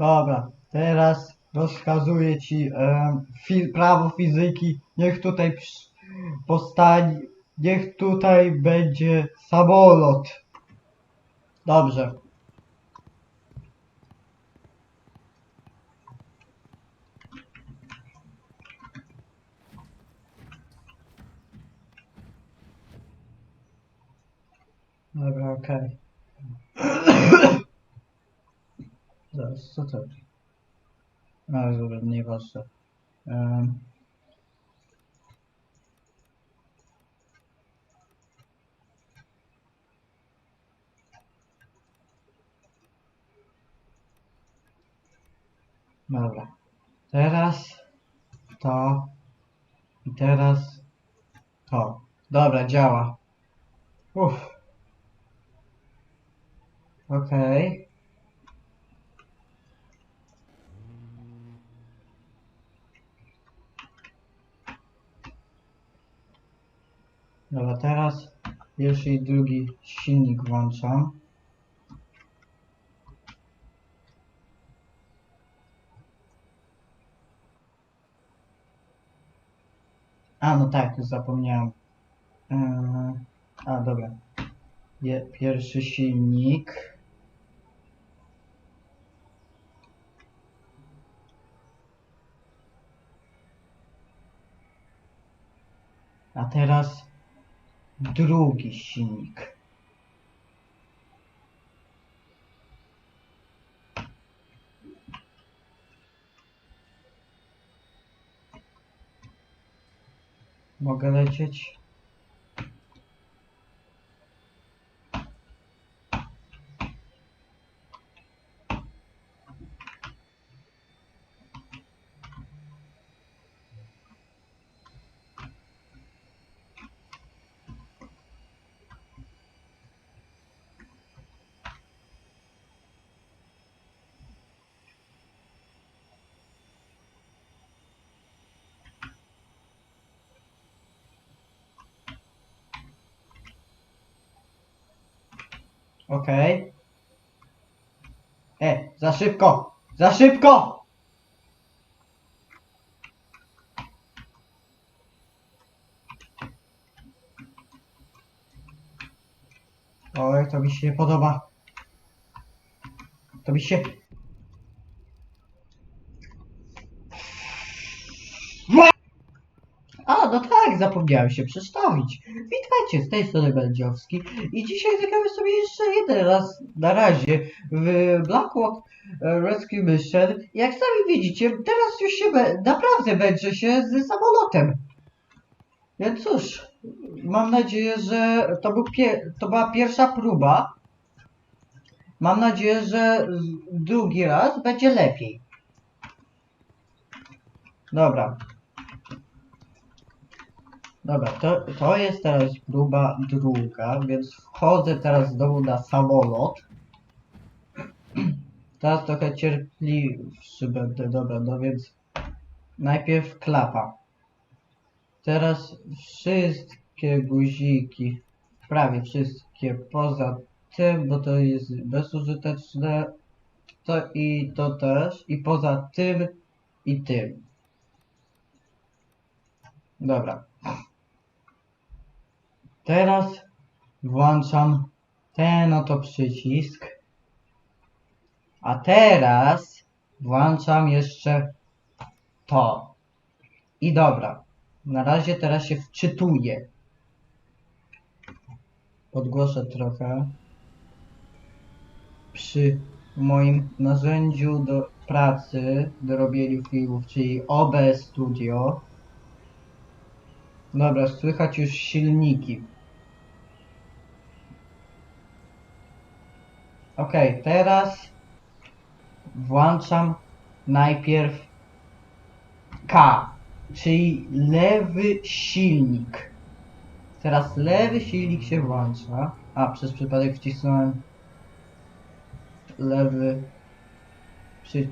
Dobra, teraz rozkazuję ci em, fi prawo fizyki. Niech tutaj powstanie, niech tutaj będzie samolot. Dobrze. Dobra, okej. Zaraz, co to? A, dobra, nieważne. Um, dobra. Teraz to i teraz to. Dobra, działa. Uff. Okej. Dobra, teraz pierwszy i drugi silnik włączam. A, no tak, już zapomniałem. Eee, a, dobra. Pierwszy silnik. A teraz drugi silnik. Mogę lecieć? Okej. E, za szybko! Za szybko! Oj, to mi się nie podoba. To mi się... A, no tak, zapomniałem się przedstawić. Witajcie, z tej strony Będziowski i dzisiaj zagramy sobie jeszcze jeden raz na razie w Blackrock e, Rescue Mission. Jak sami widzicie, teraz już się naprawdę będzie się z samolotem. Więc cóż, mam nadzieję, że to, był to była pierwsza próba. Mam nadzieję, że drugi raz będzie lepiej. Dobra, Dobra, to, to jest teraz próba druga, więc wchodzę teraz znowu na samolot. Teraz trochę cierpliwszy będę, dobra, no więc najpierw klapa. Teraz wszystkie guziki, prawie wszystkie, poza tym, bo to jest bezużyteczne, to i to też, i poza tym i tym. Dobra. Teraz włączam ten oto przycisk. A teraz włączam jeszcze to. I dobra. Na razie teraz się wczytuję. Podgłoszę trochę. Przy moim narzędziu do pracy, do robienia filmów, czyli OBS Studio. Dobra, słychać już silniki. Ok, teraz włączam najpierw K, czyli lewy silnik. Teraz lewy silnik się włącza. A, przez przypadek wcisnąłem lewy przy...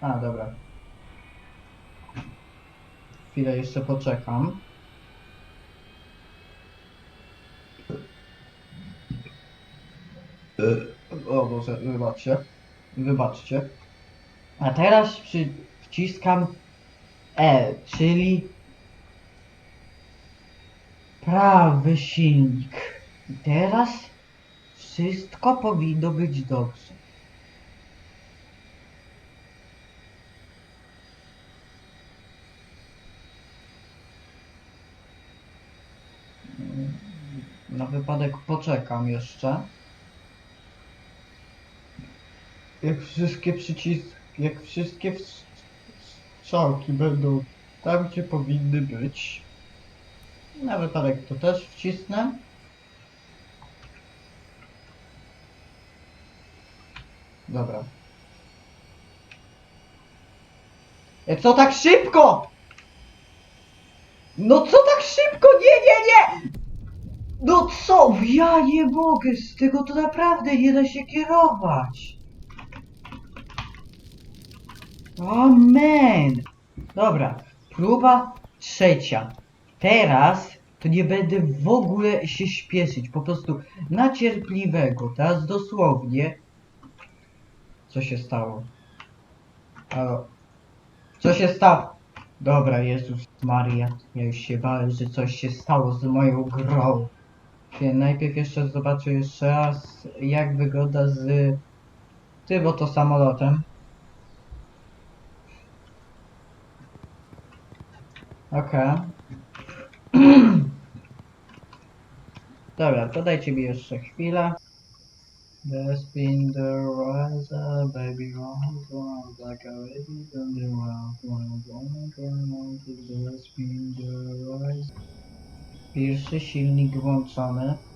A, dobra. Chwilę jeszcze poczekam. O Boże, wybaczcie. Wybaczcie. A teraz przy, wciskam E, czyli prawy silnik. I teraz wszystko powinno być dobrze. Na wypadek poczekam jeszcze. Jak wszystkie przyciski, jak wszystkie strzałki będą tam, gdzie powinny być. Na wypadek to też wcisnę. Dobra. E, co tak szybko? No co tak szybko? Nie, nie, nie! No co? Ja nie mogę, z tego to naprawdę nie da się kierować. Amen. Dobra, próba trzecia. Teraz to nie będę w ogóle się śpieszyć, po prostu na cierpliwego. Teraz dosłownie. Co się stało? Halo? Co się stało? Dobra, Jezus Maria, ja już się bałem, że coś się stało z moją grą. Więc najpierw jeszcze zobaczę jeszcze raz, jak wygląda z tym oto samolotem. Okej. Dobra, to dajcie mi jeszcze chwilę. The spin the riser, baby round round like a lady on the round round round round the spin the riser. Pierwszy silnik włączony.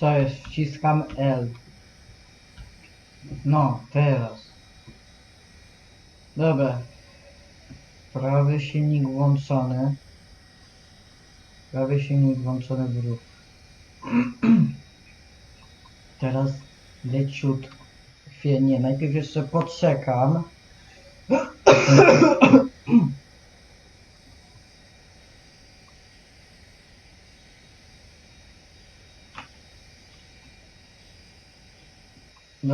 Co jest? Wciskam L. No, teraz. Dobra. Prawy silnik włączony. Prawy silnik włączony w ruch. Teraz leciutko. Chwilę, nie, najpierw jeszcze poczekam.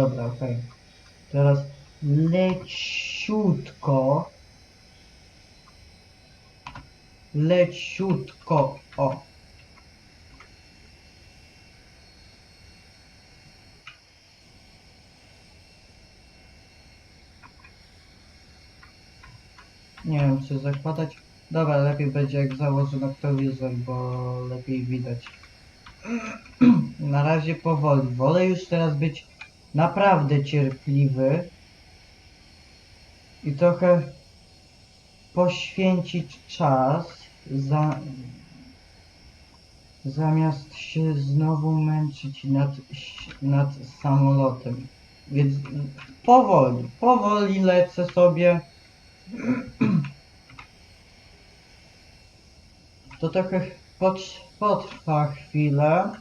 Dobra, okej. Teraz leciutko. Leciutko. O. Nie wiem, czy zakładać. Dobra, lepiej będzie jak założę noktowizor, bo lepiej widać. Na razie powoli. Wolę już teraz być naprawdę cierpliwy i trochę poświęcić czas za, zamiast się znowu męczyć nad, nad samolotem. Więc powoli, powoli lecę sobie. To trochę pot- potrwa chwilę.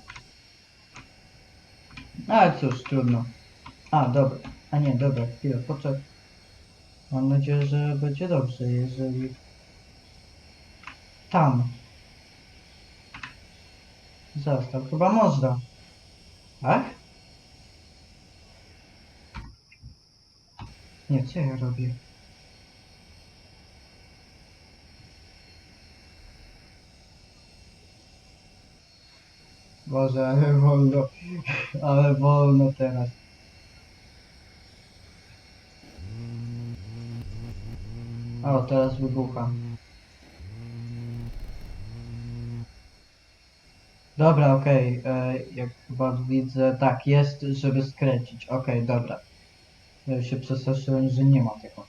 Ale cóż, trudno. A, dobra. A nie, dobra, chwilę, poczekaj. Mam nadzieję, że będzie dobrze, jeżeli... Tam. Zaraz, tam chyba można. Tak? Nie, co ja robię? Boże, ale wolno. Ale wolno teraz. O, teraz wybucha. Dobra, okej, e, jak chyba widzę, tak, jest, żeby skręcić. Okej, dobra. Ja się przestraszyłem, że nie ma tego.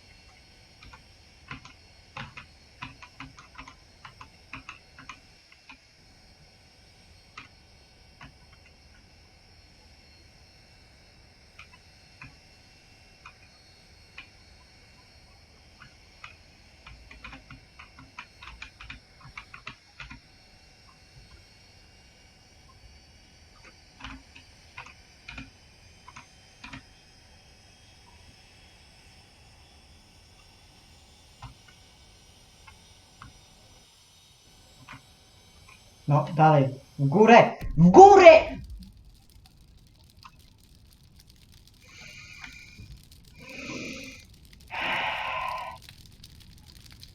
No, dalej. W górę! W górę!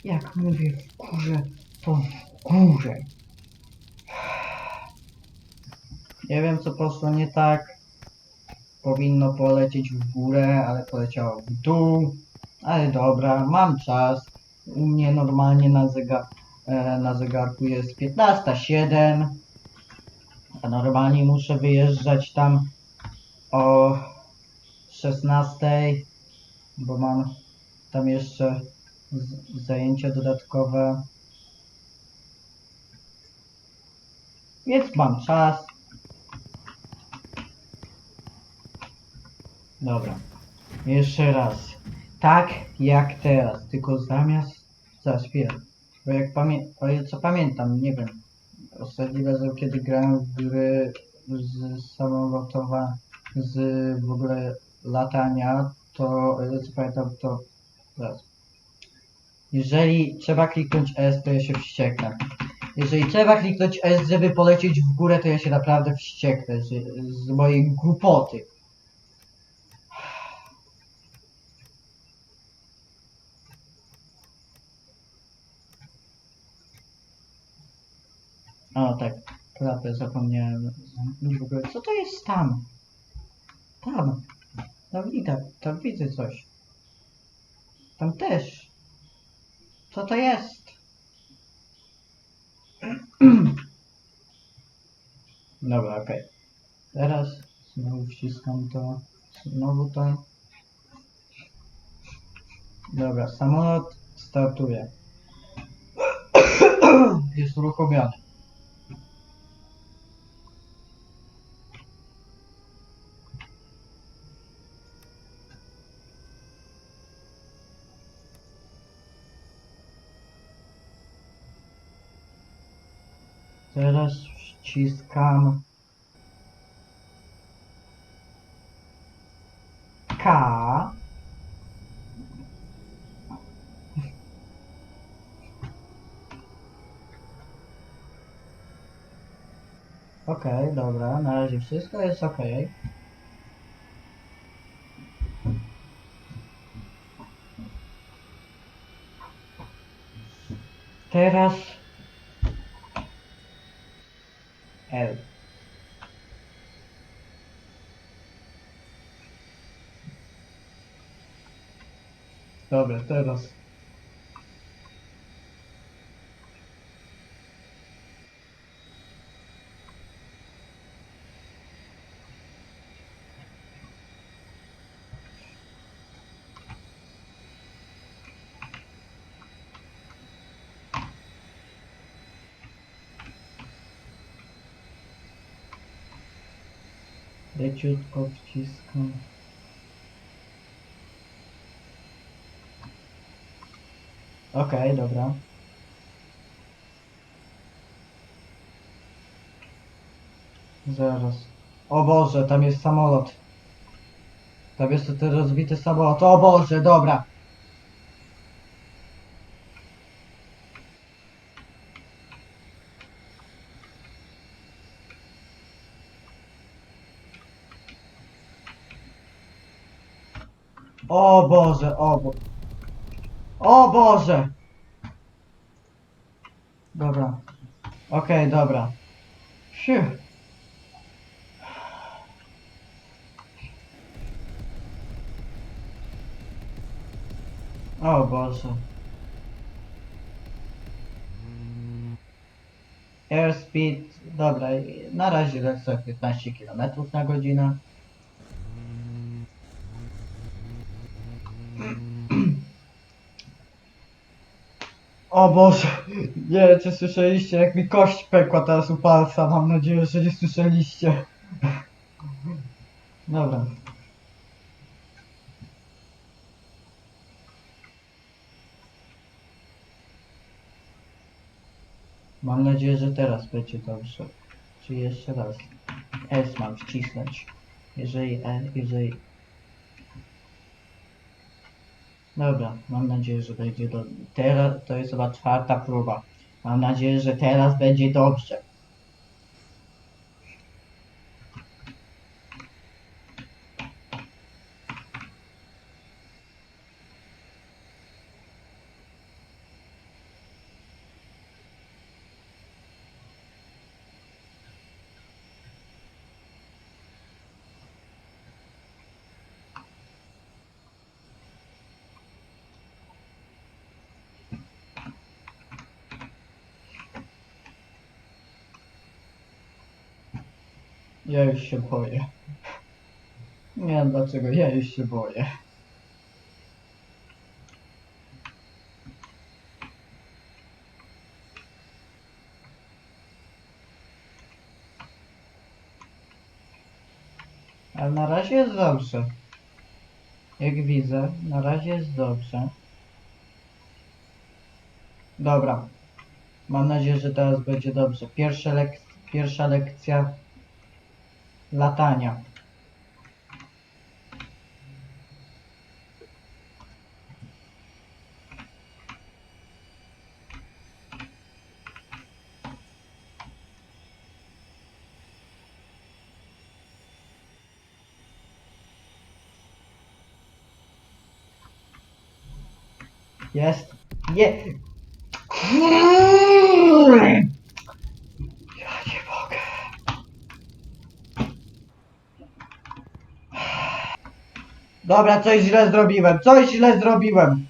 Jak mówię w górze, to w górze. Nie wiem co poszło nie tak. Powinno polecieć w górę, ale poleciało w dół. Ale dobra, mam czas. U mnie normalnie na, zega e, na zegarku jest 15.07. A normalnie muszę wyjeżdżać tam o 16.00, bo mam tam jeszcze zajęcia dodatkowe. Więc mam czas. Dobra. Jeszcze raz. Tak jak teraz, tylko zamiast... Chwilę. Bo jak pamię... Co pamiętam, nie wiem. Ostatni raz kiedy grałem w gry z samolotowa, z w ogóle latania, to o co pamiętam, to... Zaraz. Jeżeli trzeba kliknąć S, to ja się wścieknę. Jeżeli trzeba kliknąć S, żeby polecieć w górę, to ja się naprawdę wścieknę z, z mojej głupoty. O tak, klapę zapomniałem w ogóle. Co to jest tam? Tam. Tam widzę, tam widzę coś. Tam też. Co to jest? Dobra, okej. Teraz znowu wciskam to. Znowu to. Dobra, samolot startuje. Jest uruchomiony. Teraz wciskam K. Okej, dobra, na razie wszystko jest okej. Teraz Dobra, teraz. Leciutko wciskam. Okej, dobra. Zaraz. O Boże, tam jest samolot. Tam jest ten rozbity samolot. O Boże, dobra. O Boże, o Bo... O Boże! Dobra. Okej, dobra. Fiu. O Boże. Airspeed, dobra, na razie lecę 15 km na godzinę. O Boże, nie wiem czy słyszeliście jak mi kość pękła teraz u palca, mam nadzieję, że nie słyszeliście. Dobra. Mam nadzieję, że teraz będzie dobrze. Czy jeszcze raz? S mam wcisnąć. Jeżeli E, jeżeli... Dobra, mam nadzieję, że będzie do... Teraz to jest chyba czwarta próba. Mam nadzieję, że teraz będzie dobrze. Ja już się boję. Nie wiem dlaczego, ja już się boję. Ale na razie jest dobrze. Jak widzę, na razie jest dobrze. Dobra. Mam nadzieję, że teraz będzie dobrze. Pierwsza, lek pierwsza lekcja latania. Jest. Je. Dobra, coś źle zrobiłem. Coś źle zrobiłem.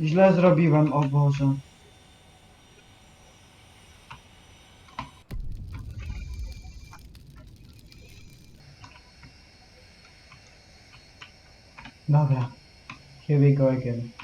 Źle zrobiłem, o Boże. Dobra. Here we go again.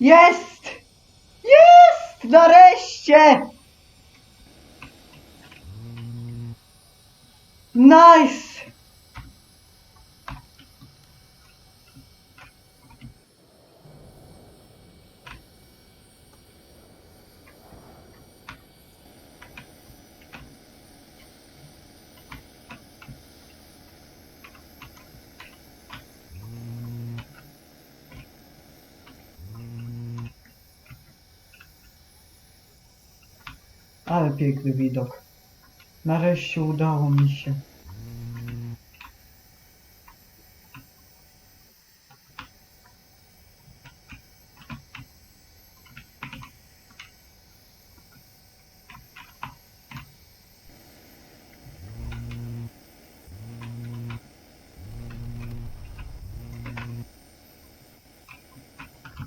Jest! Jest! Nareszcie! Nice! Ale piękny widok. Nareszcie udało mi się.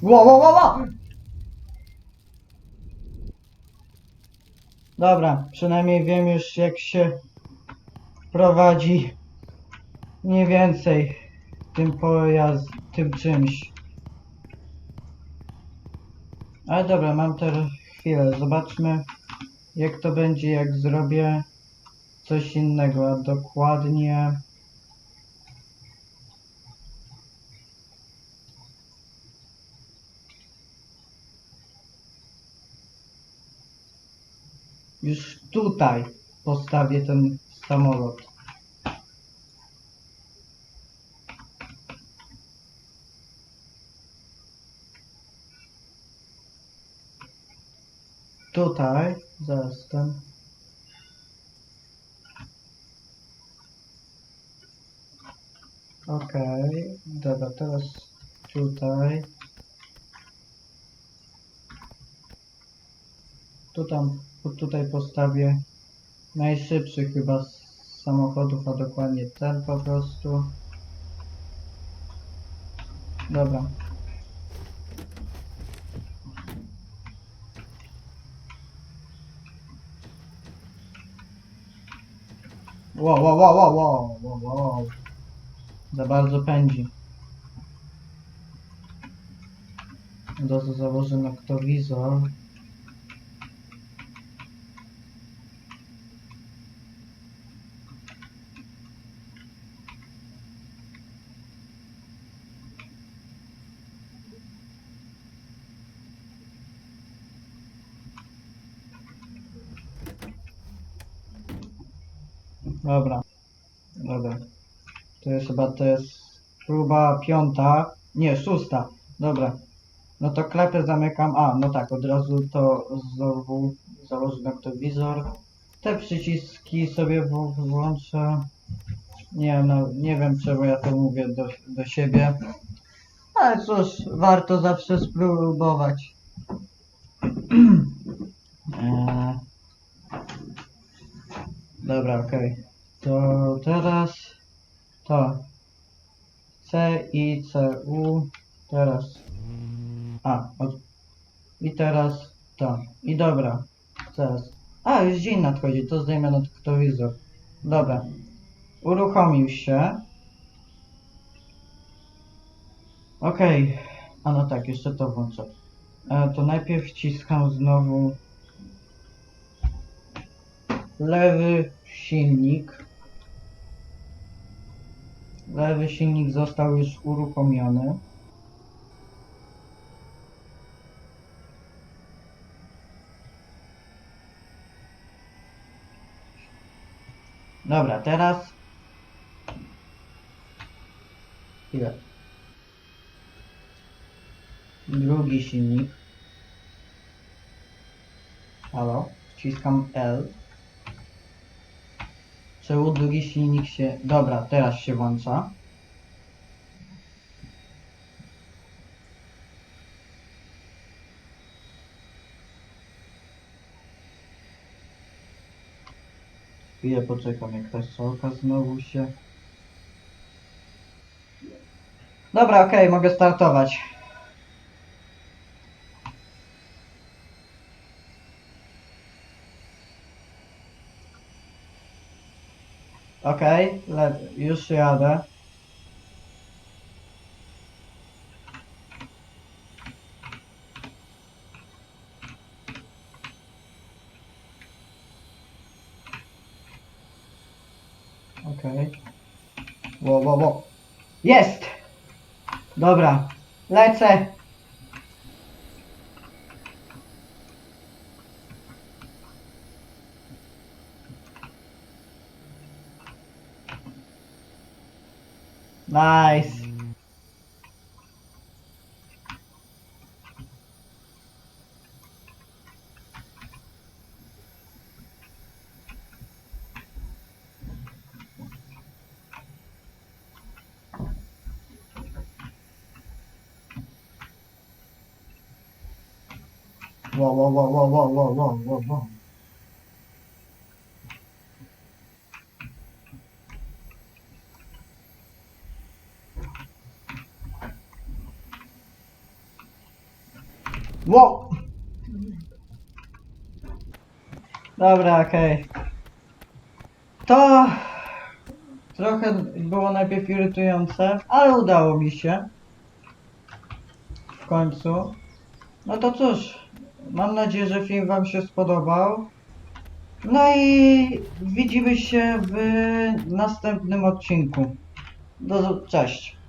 Wow, wow, wow, wow! Dobra, przynajmniej wiem już jak się prowadzi mniej więcej tym pojazd, tym czymś. Ale dobra, mam teraz chwilę. Zobaczmy jak to będzie, jak zrobię coś innego, a dokładnie... Już tutaj postawię ten samolot. Tutaj, zaraz. Okej, dobra, teraz tutaj. Tu tam, tutaj postawię najszybszy chyba z samochodów, a dokładnie ten po prostu. Dobra. Wow, wow, wow, wow, wow, wow, wow. Za bardzo pędzi. Od razu założę noktowizor. Dobra. Dobra. To jest chyba to jest próba piąta. Nie, szósta. Dobra. No to klepę zamykam. A, no tak, od razu to znowu założę noktowizor. Te przyciski sobie włączę. Nie no, nie wiem czemu ja to mówię do, do siebie. Ale cóż, warto zawsze spróbować. Eee. Dobra, okej. To teraz to. C i C U. Teraz. A, od... i teraz to. I dobra. Teraz. A, już dzień nadchodzi, to zdejmę noktowizor. Dobra. Uruchomił się. Okej. A no tak, jeszcze to włączę. E, to najpierw wciskam znowu lewy silnik. Lewy silnik został już uruchomiony. Dobra, teraz. Ile? Drugi silnik. Halo? Wciskam L. Czemu drugi silnik się... Dobra, teraz się włącza. Chwilę poczekam, jak ta strzałka znowu się... Dobra, okej, mogę startować. Okej, le- już jadę. Okej. Wo, wo, wo. Jest! Dobra, lecę. Nice. Wow, wow, wow, wow, wow, wow, wow, wow, wow. Dobra, okej. To trochę było najpierw irytujące, ale udało mi się. W końcu. No to cóż, mam nadzieję, że film Wam się spodobał. No i widzimy się w następnym odcinku. Do, cześć.